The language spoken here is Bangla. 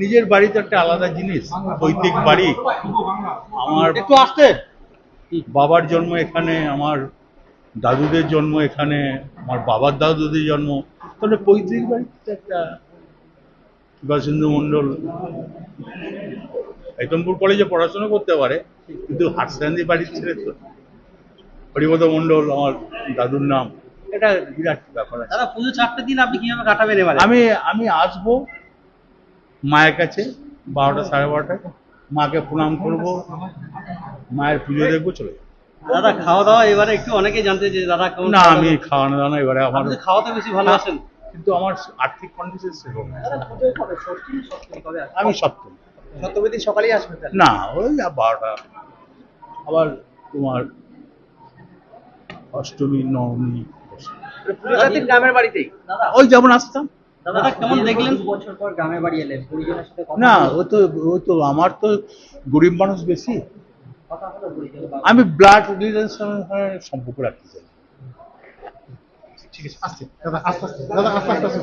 নিজের বাড়ি তো একটা আলাদা জিনিস পৈতৃক বাড়ি। আমার একটু আসতে। বাবার জন্ম এখানে আমার দাদুদের জন্ম এখানে আমার বাবার দাদুদের জন্ম। তাহলে পৈতৃক বাড়িতে একটা সুভাষচন্দ্র মণ্ডল একদমপুর কলেজে পড়াশোনা করতে পারে কিন্তু হাটসান্দি বাড়ির ছেলে তো হরিপদ মণ্ডল আমার দাদুর নাম। এটা বিরাট ব্যাপার আছে। দাদা পুজো চারটে দিন আপনি কীভাবে কাটাবেন এবারে? আমি আমি আসব মায়ের কাছে বারোটা সাড়ে বারোটায়। মাকে প্রণাম করব। মায়ের পুজো দেখব চলে দাদা খাওয়া দাওয়া এবারে একটু অনেকে জানতে যে দাদা কেমন না আমি খাওয়ানো দাওয়ানো এবারে আমার খাওয়াতে বেশি ভালোবাসেন। কিন্তু আমার আর্থিক কন্ডিশন না। আসবে? আমি সপ্তম। সপ্তমী দিন সকালেই আসবে না ওই বারোটা। আবার তোমার অষ্টমী নবমী দিন গ্রামের বাড়িতেই। দাদা ওই যেমন আসতাম দাদা কেমন দেখলেন? বছর পর গ্রামের বাড়ি এলেন। পরিজনের সাথে কথা না ও তো ও তো আমার তো গরিব মানুষ বেশি। আমি ব্লাড রিলেশনের সম্পর্ক রাখতে চাই। ঠিক আছে আস্তে দাদা আস্তে আস্তে। দাদা আস্তে আস্তে আস্তে।